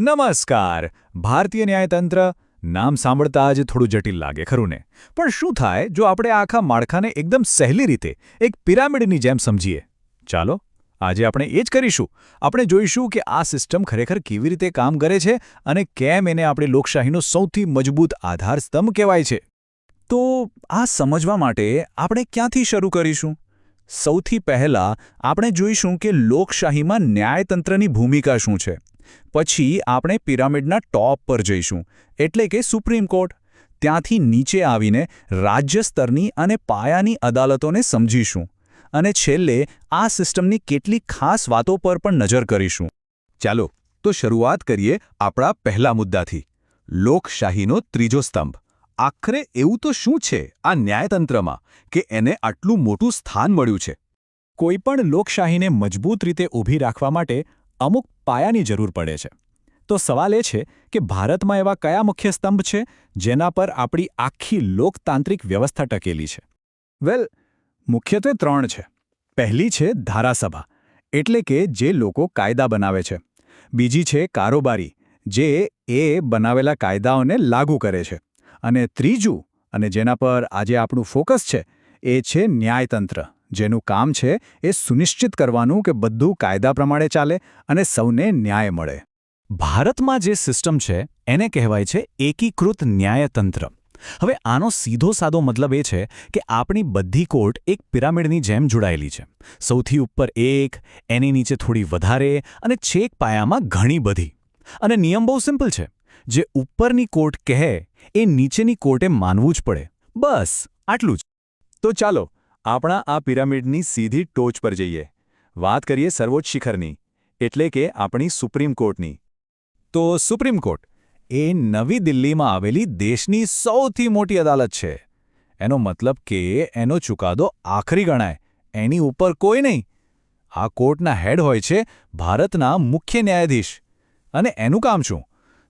નમસ્કાર. ભારતીય ન્યાયતંત્ર નામ સાંભળતા જ થોડું જટિલ લાગે, ખરું ને? પણ શું થાય જો આપણે આખા માળખાને એકદમ સહેલી રીતે એક પિરામિડની જેમ સમજીએ? ચાલો, આજે આપણે એ જ કરીશું. આપણે જોઈશું કે આ સિસ્ટમ ખરેખર કેવી રીતે કામ કરે છે અને કેમ એને આપણી લોકશાહીનો સૌથી મજબૂત આધારસ્તંભ કહેવાય છે. તો આ સમજવા માટે આપણે ક્યાંથી શરૂ કરીશું? સૌથી પહેલાં આપણે જોઈશું કે લોકશાહીમાં ન્યાયતંત્રની ભૂમિકા શું છે. પછી આપણે પિરામિડના ટોપ પર જઈશું, એટલે કે સુપ્રીમ કોર્ટ. ત્યાંથી નીચે આવીને રાજ્ય સ્તરની અને પાયાની અદાલતોને સમજીશું અને છેલ્લે આ સિસ્ટમની કેટલીક ખાસ વાતો પર પણ નજર કરીશું. ચાલો, તો શરૂઆત કરીએ આપણા પહેલા મુદ્દાથી. લોકશાહીનો ત્રીજો સ્તંભ. આખરે એવું તો શું છે આ ન્યાયતંત્રમાં કે એને આટલું મોટું સ્થાન મળ્યું છે? કોઈપણ લોકશાહીને મજબૂત રીતે ઊભી રાખવા માટે અમુક પાયાની જરૂર પડે છે. તો સવાલ એ છે કે ભારતમાં એવા કયા મુખ્ય સ્તંભ છે જેના પર આપણી આખી લોકતાંત્રિક વ્યવસ્થા ટકેલી છે? વેલ, મુખ્યત્વે ત્રણ છે. પહેલી છે ધારાસભા, એટલે કે જે લોકો કાયદા બનાવે છે. બીજી છે કારોબારી, જે એ બનાવેલા કાયદાઓને લાગુ કરે છે. અને ત્રીજું, અને જેના પર આજે આપણું ફોકસ છે, એ છે ન્યાયતંત્ર. જેનું કામ છે એ સુનિશ્ચિત કરવાનું કે બધું કાયદા પ્રમાણે ચાલે અને સૌને ન્યાય મળે. ભારતમાં જે સિસ્ટમ છે, એને કહેવાય છે એકીકૃત ન્યાયતંત્ર. હવે આનો સીધો સાદો મતલબ એ છે કે આપણી બધી કોર્ટ એક પિરામિડની જેમ જોડાયેલી છે. સૌથી ઉપર એક, એની નીચે થોડી વધારે અને છેક પાયામાં ઘણી બધી. અને નિયમ બહુ સિમ્પલ છે. જે ઉપરની કોર્ટ કહે, એ નીચેની કોર્ટે માનવું જ પડે. બસ, આટલું જ. તો ચાલો આપણા આ પિરામિડની સીધી ટોચ પર જઈએ. વાત કરીએ સર્વોચ્ચ શિખરની, એટલે કે આપણી સુપ્રીમ કોર્ટની. તો સુપ્રીમ કોર્ટ, એ નવી દિલ્હીમાં આવેલી દેશની સૌથી મોટી અદાલત છે. એનો મતલબ કે એનો ચુકાદો આખરી ગણાય, એની ઉપર કોઈ નહીં. આ કોર્ટના હેડ હોય છે ભારતના મુખ્ય ન્યાયાધીશ. અને એનું કામ શું?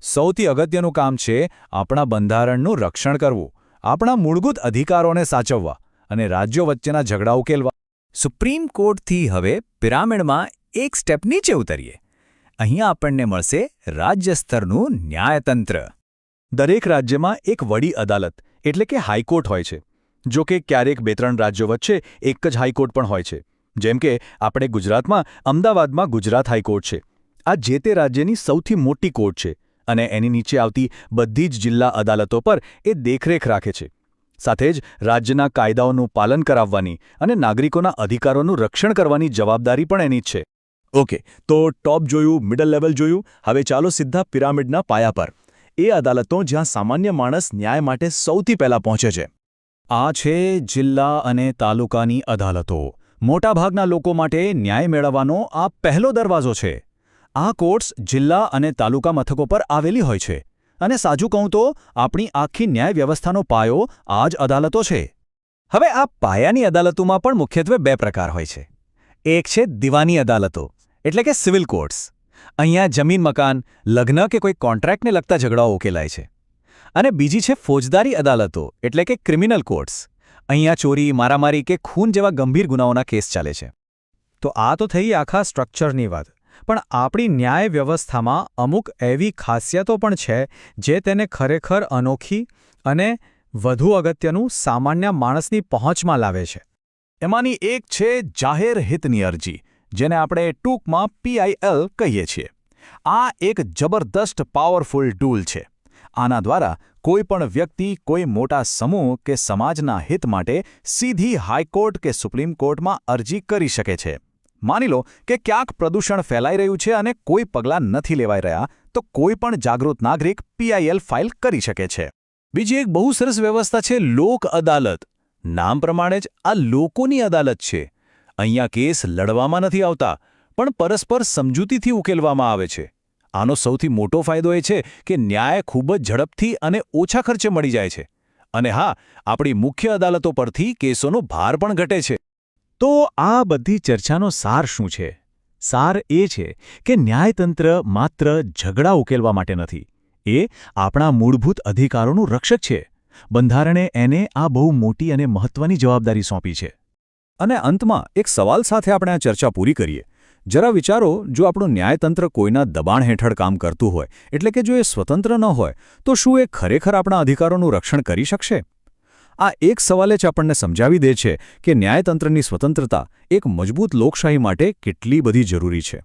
સૌથી અગત્યનું કામ છે આપણા બંધારણનું રક્ષણ કરવું, આપણા મૂળભૂત અધિકારોને સાચવવા. અને રાજ્યો વચ્ચેના ઝઘડા ઉકેલવા. સુપ્રીમ કોર્ટથી હવે પિરામિડમાં એક સ્ટેપ નીચે ઉતરીએ. અહીંયા આપણને મળશે રાજ્ય સ્તરનું ન્યાયતંત્ર. દરેક રાજ્યમાં એક વડી અદાલત, એટલે કે હાઈકોર્ટ હોય છે. જો કે ક્યારેક બે ત્રણ રાજ્યો વચ્ચે એક જ હાઈકોર્ટ પણ હોય છે. જેમ કે આપણે ગુજરાતમાં, અમદાવાદમાં ગુજરાત હાઈકોર્ટ છે. આ જે તે રાજ્યની સૌથી મોટી કોર્ટ છે અને એની નીચે આવતી બધી જ જિલ્લા અદાલતો પર એ દેખરેખ રાખે છે. સાથે જ રાજ્યના કાયદાઓનું પાલન કરાવવાની અને નાગરિકોના અધિકારોનું રક્ષણ કરવાની જવાબદારી પણ એની છે. ઓકે, તો ટોપ જોયું, મિડલ લેવલ જોયું? હવે ચાલો સીધા પિરામિડના પાયા પર. એ અદાલતો જ્યાં સામાન્ય માણસ ન્યાય માટે સૌથી પહેલાં પહોંચે છે. આ છે જિલ્લા અને તાલુકાની અદાલતો. મોટાભાગના લોકો માટે ન્યાય મેળવવાનો આ પહેલો દરવાજો છે. આ કોર્ટ્સ જિલ્લા અને તાલુકા મથકો પર આવેલી હોય છે. અને સાજું કહું તો, આપણી આખી ન્યાય વ્યવસ્થાનો પાયો આ જ અદાલતો છે. હવે આ પાયાની અદાલતોમાં પણ મુખ્યત્વે બે પ્રકાર હોય છે. એક છે દિવાની અદાલતો, એટલે કે સિવિલ કોર્ટ્સ. અહીંયા જમીન, મકાન, લગ્ન કે કોઈ કોન્ટ્રાક્ટને લગતા ઝઘડાઓ ઉકેલાય છે. અને બીજી છે ફોજદારી અદાલતો, એટલે કે ક્રિમિનલ કોર્ટ્સ. અહીંયા ચોરી, મારામારી કે ખૂન જેવા ગંભીર ગુનાઓના કેસ ચાલે છે. તો આ તો થઈ આખા સ્ટ્રક્ચરની વાત. પણ આપણી ન્યાય વ્યવસ્થામાં અમુક એવી ખાસિયતો પણ છે જે તેને ખરેખર અનોખી અને વધુ અગત્યનું સામાન્ય માણસની પહોંચમાં લાવે છે. એમાંની એક છે જાહેર હિતની અરજી, જેને આપણે ટૂંકમાં પીઆઈએલ કહીએ છીએ. આ એક જબરદસ્ત પાવરફુલ ટૂલ છે. આના દ્વારા કોઈ પણ વ્યક્તિ, કોઈ મોટા સમૂહ કે સમાજના હિત માટે સીધી હાઈકોર્ટ કે સુપ્રીમ કોર્ટમાં અરજી કરી શકે છે. માની લો કે ક્યાંક પ્રદૂષણ ફેલાઈ રહ્યું છે અને કોઈ પગલાં નથી લેવાઈ રહ્યા, તો કોઈ પણ જાગૃત નાગરિક પીઆઈએલ ફાઇલ કરી શકે છે. બીજી એક બહુ સરસ વ્યવસ્થા છે લોક અદાલત. નામ પ્રમાણે જ આ લોકોની અદાલત છે. અહીંયા કેસ લડવામાં નથી આવતા, પણ પરસ્પર સમજૂતીથી ઉકેલવામાં આવે છે. આનો સૌથી મોટો ફાયદો એ છે કે ન્યાય ખૂબ જ ઝડપથી અને ઓછા ખર્ચે મળી જાય છે. અને હા, આપણી મુખ્ય અદાલતો પરથી કેસોનો ભાર પણ ઘટે છે. તો આ બધી ચર્ચાનો સાર શું છે? સાર એ છે કે ન્યાયતંત્ર માત્ર ઝઘડા ઉકેલવા માટે નથી. એ આપણા મૂળભૂત અધિકારોનું રક્ષક છે. બંધારણે એને આ બહુ મોટી અને મહત્વની જવાબદારી સોંપી છે. અને અંતમાં એક સવાલ સાથે આપણે આ ચર્ચા પૂરી કરીએ. જરા વિચારો, જો આપણું ન્યાયતંત્ર કોઈના દબાણ હેઠળ કામ કરતું હોય, એટલે કે જો એ સ્વતંત્ર ન હોય, તો શું એ ખરેખર આપણા અધિકારોનું રક્ષણ કરી શકશે? આ એક સવાલે જ આપણને સમજાવી દે છે કે ન્યાયતંત્રની સ્વતંત્રતા એક મજબૂત લોકશાહી માટે કેટલી બધી જરૂરી છે.